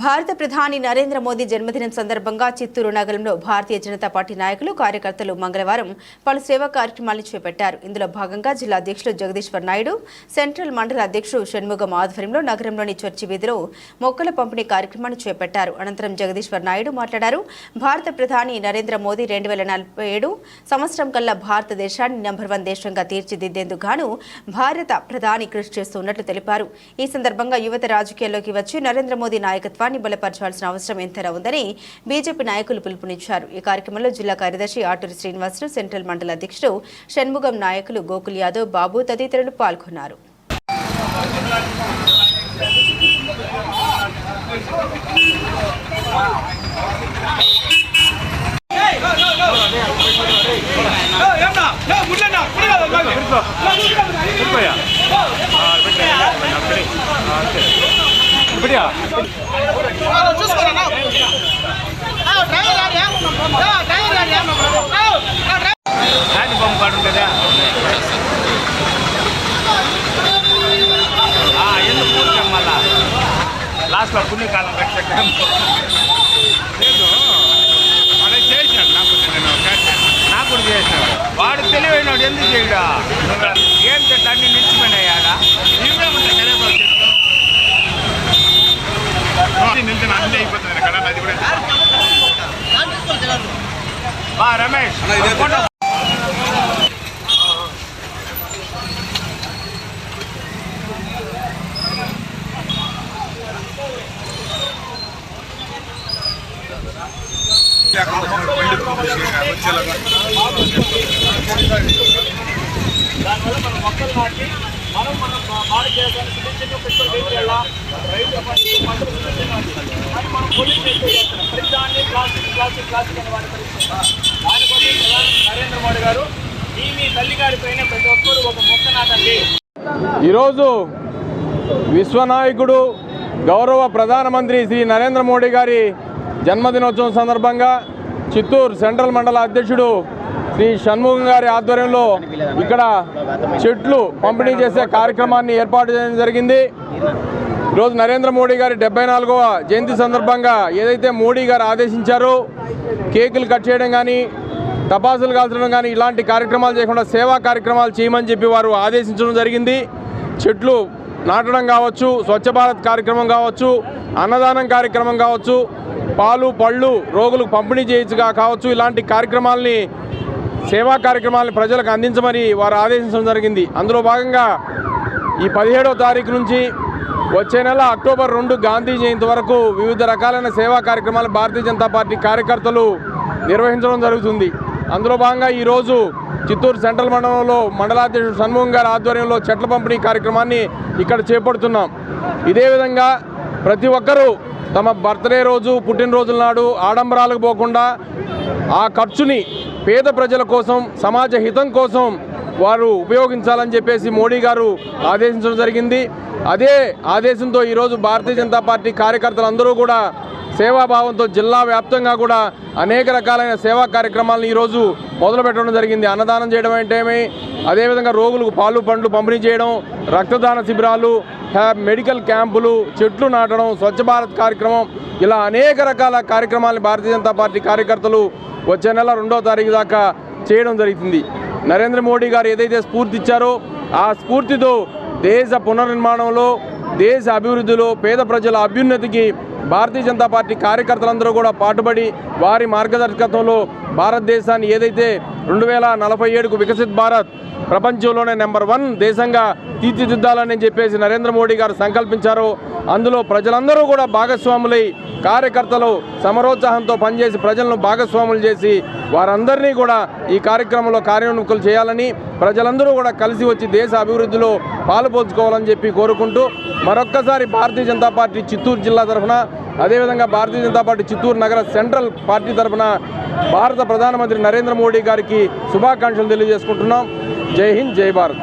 భారత ప్రధాని నరేంద్ర మోదీ జన్మదినం సందర్భంగా చిత్తూరు నగరంలో భారతీయ జనతా పార్టీ నాయకులు కార్యకర్తలు మంగళవారం పలు సేవా కార్యక్రమాలను చేపట్టారు. ఇందులో భాగంగా జిల్లా అధ్యక్షులు జగదీశ్వర్ నాయుడు సెంట్రల్ మండల అధ్యక్షుడు షణ్ముగం ఆధ్వర్యంలో నగరంలోని చర్చి వీధిలో మొక్కల పంపిణీ కార్యక్రమాన్ని చేపట్టారు. అనంతరం జగదీశ్వర్ నాయుడు మాట్లాడారు. భారత ప్రధాని నరేంద్ర మోదీ రెండు వేల నలభై ఏడు సంవత్సరం కల్లా భారతదేశాన్ని నంబర్ వన్ దేశంగా తీర్చిదిద్దేందుకు గాను భారత ప్రధాని కృషి చేస్తున్నట్లు తెలిపారు. ఈ సందర్భంగా యువత రాజకీయాల్లోకి వచ్చి నరేంద్ర మోదీ నాయకత్వం నాయకత్వాన్ని బలపరచాల్సిన అవసరం ఎంతైనా ఉందని బీజేపీ నాయకులు పిలుపునిచ్చారు ఈ కార్యక్రమంలో జిల్లా కార్యదర్శి ఆటూరి శ్రీనివాసులు సెంట్రల్ మండల అధ్యక్షుడు షణ్ముగం నాయకులు గోకుల్ యాదవ్ బాబు తదితరులు పాల్గొన్నారు இப்படியா யூனிஃபார்ம் கார்டு இருக்குதா ஆ எந்த ஊருக்கு புண்ணிய காலம் கட்ட బా రమేష్. దానివల్ల మనం మొక్కలు నాటి మనం మన భారతదేశానికి సుభిక్షంగా పెట్టుబడి చేయాలా రైతు పంటలు. కానీ మనం పొల్యూషన్ ఎక్కువ చేస్తున్నాం ప్రతిదాన్ని ప్లాస్టిక్ ప్లాస్టిక్ ప్లాస్టిక్ అని వాడి పరిస్థితి. నరేంద్ర మోడీ గారు మీ మీ తల్లి పైన ప్రతి ఒక్కరు ఒక మొక్క నాటండి ఈరోజు విశ్వనాయకుడు గౌరవ ప్రధానమంత్రి శ్రీ నరేంద్ర మోడీ గారి జన్మదినోత్సవం సందర్భంగా చిత్తూరు సెంట్రల్ మండల అధ్యక్షుడు శ్రీ షణ్ముఖం గారి ఆధ్వర్యంలో ఇక్కడ చెట్లు పంపిణీ చేసే కార్యక్రమాన్ని ఏర్పాటు చేయడం జరిగింది. ఈరోజు నరేంద్ర మోడీ గారి డెబ్బై నాలుగవ జయంతి సందర్భంగా ఏదైతే మోడీ గారు ఆదేశించారో కేకులు కట్ చేయడం కానీ టపాసులు కాల్చడం కానీ ఇలాంటి కార్యక్రమాలు చేయకుండా సేవా కార్యక్రమాలు చేయమని చెప్పి వారు ఆదేశించడం జరిగింది. చెట్లు నాటడం కావచ్చు స్వచ్ఛ భారత్ కార్యక్రమం కావచ్చు అన్నదానం కార్యక్రమం కావచ్చు పాలు పళ్ళు రోగులకు పంపిణీ చేయొచ్చుగా కావచ్చు. ఇలాంటి కార్యక్రమాల్ని సేవా కార్యక్రమాలను ప్రజలకు అందించమని వారు ఆదేశించడం జరిగింది. అందులో భాగంగా ఈ పదిహేడవ తారీఖు నుంచి వచ్చే నెల అక్టోబర్ రెండు గాంధీ జయంతి వరకు వివిధ రకాలైన సేవా కార్యక్రమాలు భారతీయ జనతా పార్టీ కార్యకర్తలు నిర్వహించడం జరుగుతుంది. అందులో భాగంగా ఈరోజు చిత్తూరు సెంట్రల్ మండలంలో మండలాధ్యక్షుడు షణ్ముఖం గారి ఆధ్వర్యంలో చెట్ల పంపిణీ కార్యక్రమాన్ని ఇక్కడ చేపడుతున్నాం. ఇదే విధంగా ప్రతి ఒక్కరూ తమ బర్త్డే రోజు పుట్టినరోజుల నాడు ఆడంబరాలకు పోకుండా ఆ ఖర్చుని పేద ప్రజల కోసం సమాజ హితం కోసం వారు ఉపయోగించాలని చెప్పేసి మోడీ గారు ఆదేశించడం జరిగింది. అదే ఆదేశంతో ఈరోజు భారతీయ జనతా పార్టీ కార్యకర్తలందరూ కూడా సేవాభావంతో జిల్లా వ్యాప్తంగా కూడా అనేక రకాలైన సేవా కార్యక్రమాలను ఈరోజు మొదలు పెట్టడం జరిగింది. అన్నదానం చేయడం అంటేమి అదేవిధంగా రోగులకు పాలు పండ్లు పంపిణీ చేయడం రక్తదాన శిబిరాలు మెడికల్ క్యాంపులు చెట్లు నాటడం స్వచ్ఛ భారత్ కార్యక్రమం ఇలా అనేక రకాల కార్యక్రమాలను భారతీయ జనతా పార్టీ కార్యకర్తలు వచ్చే నెల రెండో తారీఖు దాకా చేయడం జరుగుతుంది. నరేంద్ర మోడీ గారు ఏదైతే స్ఫూర్తి ఇచ్చారో ఆ స్ఫూర్తితో దేశ పునర్నిర్మాణంలో దేశ అభివృద్ధిలో పేద ప్రజల అభ్యున్నతికి భారతీయ జనతా పార్టీ కార్యకర్తలందరూ కూడా పాటుపడి వారి మార్గదర్శకత్వంలో భారతదేశాన్ని ఏదైతే రెండు వేల నలభై ఏడుకు వికసిత్ భారత్ ప్రపంచంలోనే నెంబర్ వన్ దేశంగా తీర్చిదిద్దాలని చెప్పేసి నరేంద్ర మోడీ గారు సంకల్పించారో. అందులో ప్రజలందరూ కూడా భాగస్వాములై కార్యకర్తలు సమరోత్సాహంతో పనిచేసి ప్రజలను భాగస్వాములు చేసి వారందరినీ కూడా ఈ కార్యక్రమంలో కార్యోన్ముఖులు చేయాలని ప్రజలందరూ కూడా కలిసి వచ్చి దేశ అభివృద్ధిలో పాలుపోల్చుకోవాలని చెప్పి కోరుకుంటూ మరొక్కసారి భారతీయ జనతా పార్టీ చిత్తూరు జిల్లా తరఫున అదేవిధంగా భారతీయ జనతా పార్టీ చిత్తూరు నగర సెంట్రల్ పార్టీ తరఫున భారత ప్రధానమంత్రి నరేంద్ర మోడీ గారికి శుభాకాంక్షలు తెలియజేసుకుంటున్నాం. జై హింద్ జై భారత్.